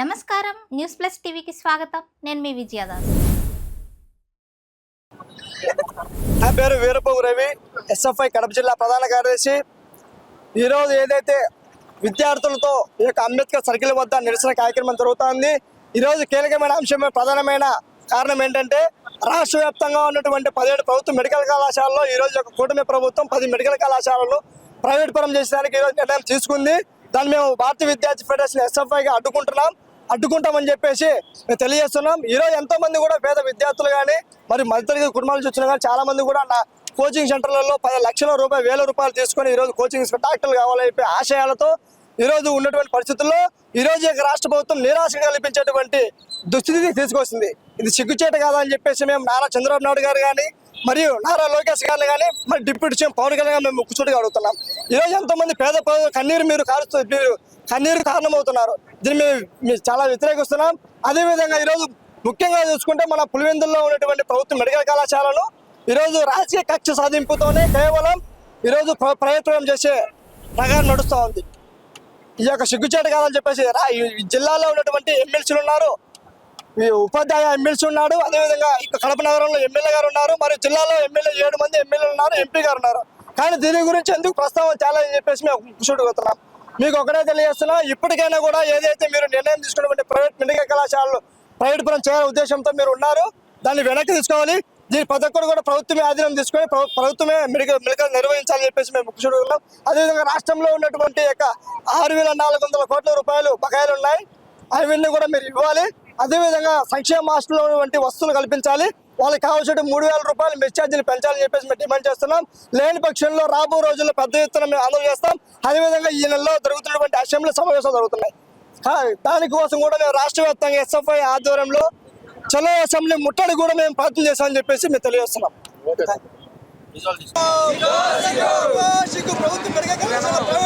నమస్కారం. News plus టీవీకి స్వాగతం. నేను మీ విజయదాస్ నా పేరు వీరపోగు రవి ఎస్ఎఫ్ఐ కడప జిల్లా ప్రధాన కార్యదర్శి. ఈరోజు ఏదైతే విద్యార్థులతో ఈ యొక్క అంబేద్కర్ సర్కిల్ వద్ద నిరసన కార్యక్రమం జరుగుతోంది ఈరోజు కీలకమైన అంశం ప్రధానమైన కారణం ఏంటంటే రాష్ట్ర వ్యాప్తంగా ఉన్నటువంటి పదిహేడు ప్రభుత్వ మెడికల్ కళాశాలలో ఈరోజు ఒక కూటమి ప్రభుత్వం పది మెడికల్ కళాశాలలు ప్రైవేట్ పరం చేసేదానికి ఈరోజు నిర్ణయం తీసుకుంది. దాన్ని మేము భారతీయ విద్యార్థి ఫెడరేషన్ ఎస్ఎఫ్ఐగా అడ్డుకుంటున్నాం. అడ్డుకుంటామని చెప్పేసి మేము తెలియజేస్తున్నాం. ఈరోజు ఎంతో మంది కూడా పేద విద్యార్థులు కానీ మరి మధ్యతరగతి కుటుంబాల నుంచి వచ్చిన కానీ చాలా మంది కూడా నా కోచింగ్ సెంటర్లలో పది లక్షల రూపాయలు వేల రూపాయలు తీసుకొని ఈరోజు కోచింగ్ తీసుకొని డాక్టర్లు కావాలని చెప్పి ఆశయాలతో ఈరోజు ఉన్నటువంటి పరిస్థితుల్లో ఈరోజు యొక్క రాష్ట్ర ప్రభుత్వం నిరాశ కల్పించేటువంటి దుస్థితిని తీసుకొస్తుంది. ఇది సిగ్గుచేట కాదని అని చెప్పేసి మేము నారా చంద్రబాబు నాయుడు గారు కానీ మరియు నారా లోకేష్ గారిని కానీ మరి డిప్యూటీ సీఎం పవన్ కళ్యాణ్ గారు మేము ముక్కుచూటిగా అడుగుతున్నాం. ఈరోజు ఎంతోమంది పేద ప్రజలు కన్నీరు మీరు కారుస్తూ మీరు కన్నీరు కారణమవుతున్నారు. దీన్ని మేము చాలా వ్యతిరేకిస్తున్నాం. అదేవిధంగా ఈరోజు ముఖ్యంగా చూసుకుంటే మన పులివెందుల్లో ఉన్నటువంటి ప్రభుత్వ మెడికల్ కళాశాలను ఈరోజు రాజకీయ కక్ష సాధింపుతోనే కేవలం ఈరోజు ప్ర- ప్రయత్నం చేసే ప్రకారం నడుస్తూ ఉంది. ఈ యొక్క సిగ్గుచేట కాదని చెప్పేసి రా ఈ జిల్లాలో ఉన్నటువంటి ఎమ్మెల్సీలు ఉన్నారు. ఉపాధ్యాయ ఎమ్మెల్సీ ఉన్నాడు అదేవిధంగా ఇక్కడ కడప నగరంలో ఎమ్మెల్యే గారు ఉన్నారు మరియు జిల్లాలో ఎమ్మెల్యే ఏడు మంది ఎమ్మెల్యేలు ఉన్నారు ఎంపీ గారు ఉన్నారు. కానీ దీని గురించి ఎందుకు ప్రస్తావన చాలా అని చెప్పేసి మేము కూర్చోడుకుతున్నాం మీకు ఒకటే తెలియజేస్తున్నా ఇప్పటికైనా కూడా ఏదైతే మీరు నిర్ణయం తీసుకున్నటువంటి ప్రైవేట్ మెడికల్ కళాశాలలు ప్రైవేట్ పరం చేయాల ఉద్దేశంతో మీరు ఉన్నారు దాన్ని వెనక్కి తీసుకోవాలి. దీని ప్రతి ఒక్కరు కూడా ప్రభుత్వమే ఆధీనం తీసుకొని ప్రభుత్వమే మెడికల్ మెడికల్ నిర్వహించాలని చెప్పేసి మేము కూర్చోడుకున్నాం అదేవిధంగా రాష్ట్రంలో ఉన్నటువంటి యొక్క ఆరు వేల నాలుగు వందల కోట్ల రూపాయలు బకాయిలు ఉన్నాయి. అవన్నీ కూడా మీరు ఇవ్వాలి. అదేవిధంగా సంక్షేమ హాస్టల్లో ఉన్నటువంటి వస్తువులు కల్పించాలి. వాళ్ళకి కావాల్సిన మూడు వేల రూపాయలు మెస్ ఛార్జీలు పెంచాలని చెప్పేసి మేము డిమాండ్ చేస్తున్నాం. లేని పక్షంలో రాబో రోజుల్లో పెద్ద ఎత్తున మేము ఆందోళన చేస్తాం. అదేవిధంగా ఈ నెలలో జరుగుతున్నటువంటి అసెంబ్లీ సమావేశాలు జరుగుతున్నాయి. దానికోసం కూడా మేము రాష్ట్ర వ్యాప్తంగా ఎస్ఎఫ్ఐ ఆధ్వర్యంలో చలో అసెంబ్లీ ముట్టడి కూడా మేము ప్రయత్నం చేస్తామని చెప్పేసి మేము తెలియజేస్తున్నాం. ప్రభుత్వ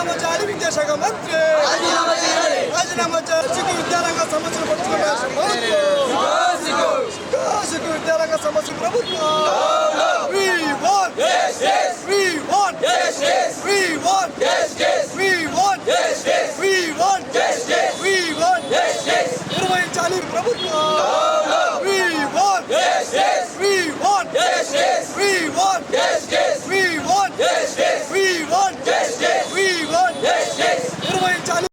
రాజీనామా చేయాలి విద్యాశాఖ మంత్రి. రాజీనామా చేసి విద్యారంగ సమస్యలు పట్టుకున్నారు విద్యారంగ సమస్యలు ప్రభుత్వం. నిర్వహించాలి ప్రభుత్వం.